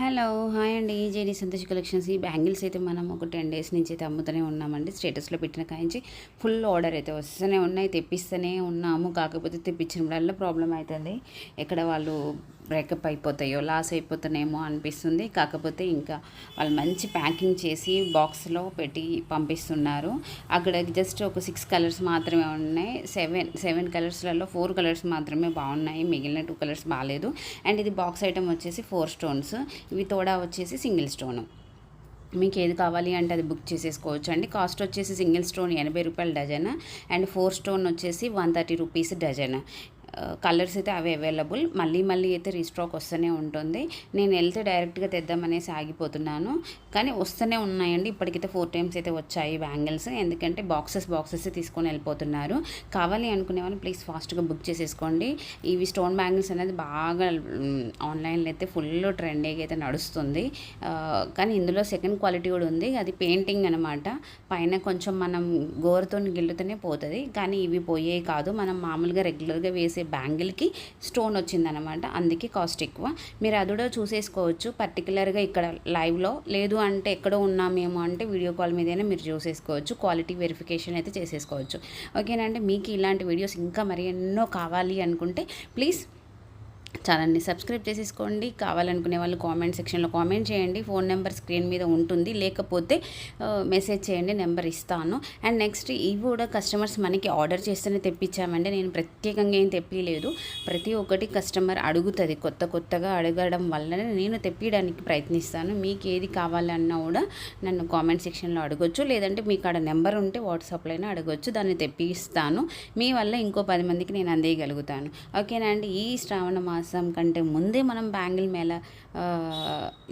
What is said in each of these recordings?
Hello hi అండి. Jeni Santosh collections. ఈ bangles అయితే మనం ఒక టెన్ డేస్ నుంచి అయితే అమ్ముతూనే ఉన్నామండి. స్టేటస్లో పెట్టిన కాయించి ఫుల్ ఆర్డర్ అయితే వస్తూనే ఉన్నాయి. తెప్పిస్తూనే ఉన్నాము. కాకపోతే తెప్పించినప్పుడల్లా ప్రాబ్లం అవుతుంది. ఎక్కడ వాళ్ళు బ్రేకప్ అయిపోతాయో లాస్ అయిపోతానేమో అనిపిస్తుంది. కాకపోతే ఇంకా వాళ్ళు మంచి ప్యాకింగ్ చేసి బాక్స్లో పెట్టి పంపిస్తున్నారు. అక్కడ జస్ట్ ఒక సిక్స్ కలర్స్ మాత్రమే ఉన్నాయి. సెవెన్ సెవెన్ కలర్స్లలో ఫోర్ కలర్స్ మాత్రమే బాగున్నాయి. మిగిలిన టూ కలర్స్ బాగాలేదు. అండ్ ఇది బాక్స్ ఐటమ్ వచ్చేసి ఫోర్ స్టోన్స్. ఇవి తోడా వచ్చేసి సింగిల్ స్టోను. మీకు ఏది కావాలి అంటే అది బుక్ చేసేసుకోవచ్చు అండి కాస్ట్ వచ్చేసి సింగిల్ స్టోన్ ఎనభై రూపాయల డజన్. అండ్ ఫోర్ స్టోన్ వచ్చేసి one thirty rupees dozen. Colours అయితే అవి అవైలబుల్. మళ్ళీ మళ్ళీ అయితే రీస్టాక్ వస్తూనే ఉంటుంది. నేను వెళ్తే డైరెక్ట్గా తెద్దామనేసి ఆగిపోతున్నాను. కానీ వస్తూనే ఉన్నాయండి. ఇప్పటికైతే ఫోర్ టైమ్స్ అయితే వచ్చాయి బ్యాంగిల్స్. ఎందుకంటే బాక్సెస్ బాక్సెస్ తీసుకొని వెళ్ళిపోతున్నారు. కావాలి అనుకునే వాళ్ళు ప్లీజ్ ఫాస్ట్గా బుక్ చేసేసుకోండి. ఇవి స్టోన్ బ్యాంగిల్స్ అనేది బాగా ఆన్లైన్లో అయితే ఫుల్ ట్రెండింగ్ అయితే నడుస్తుంది. కానీ ఇందులో సెకండ్ క్వాలిటీ కూడా ఉంది. అది పెయింటింగ్ అనమాట పైన కొంచెం మనం గోరుతో గిల్లుతూనే పోతుంది. కానీ ఇవి పోయేవి కాదు. మనం మామూలుగా రెగ్యులర్గా వేసి బ్యాంగిల్కి స్టోన్ వచ్చిందనమాట అందుకే కాస్ట్ ఎక్కువ. మీరు అది కూడా చూసేసుకోవచ్చు. పర్టికులర్గా ఇక్కడ లైవ్లో లేదు అంటే ఎక్కడో ఉన్నామేమో అంటే వీడియో కాల్ మీదైనా మీరు చూసేసుకోవచ్చు. క్వాలిటీ వెరిఫికేషన్ అయితే చేసేసుకోవచ్చు. ఓకేనండి? మీకు ఇలాంటి వీడియోస్ ఇంకా మరి ఎన్నో కావాలి అనుకుంటే ప్లీజ్ ఛానల్ని సబ్స్క్రైబ్ చేసేసుకోండి. కావాలనుకునే వాళ్ళు కామెంట్ సెక్షన్లో కామెంట్ చేయండి. ఫోన్ నెంబర్ స్క్రీన్ మీద ఉంటుంది. లేకపోతే మెసేజ్ చేయండి. నెంబర్ ఇస్తాను. అండ్ నెక్స్ట్ ఇవి కూడా కస్టమర్స్ మనకి ఆర్డర్ చేస్తేనే తెప్పించామండి. నేను ప్రత్యేకంగా ఏం తెప్పిలేదు. ప్రతి ఒక్కటి కస్టమర్ అడుగుతుంది. కొత్త కొత్తగా అడగడం వల్లనే నేను తెప్పించడానికి ప్రయత్నిస్తాను. మీకు ఏది కావాలన్నా కూడా నన్ను కామెంట్ సెక్షన్లో అడగొచ్చు. లేదంటే మీకు ఆడ నెంబర్ ఉంటే వాట్సాప్లో అయినా అడగొచ్చు. దాన్ని తెప్పిస్తాను. మీ వల్ల ఇంకో పది మందికి నేను అందేయగలుగుతాను. ఓకేనా అండి? ఈ శ్రావణ మాసం కంటే ముందే మనం బ్యాంగిల్ మేళ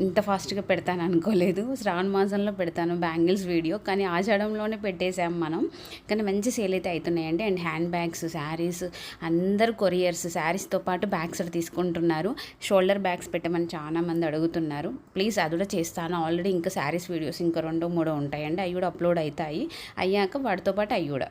ఇంత ఫాస్ట్గా పెడతాను అనుకోలేదు. శ్రావణ మాసంలో పెడతాను బ్యాంగిల్స్ వీడియో. కానీ ఆషాఢంలోనే పెట్టేసాం మనం. కానీ మంచి సేల్ అయితే అవుతున్నాయండి అండ్ హ్యాండ్ బ్యాగ్స్ శారీస్ అందరు కొరియర్స్ శారీస్తో పాటు బ్యాగ్స్ తీసుకుంటున్నారు. షోల్డర్ బ్యాగ్స్ పెట్టమని చాలా మంది అడుగుతున్నారు. ప్లీజ్ అది కూడా చేస్తాను. ఆల్రెడీ ఇంకా శారీస్ వీడియోస్ ఇంకా రెండో మూడో ఉంటాయండి. అవి కూడా అప్లోడ్ అవుతాయి. అయ్యాక వాటితో పాటు అవి కూడా.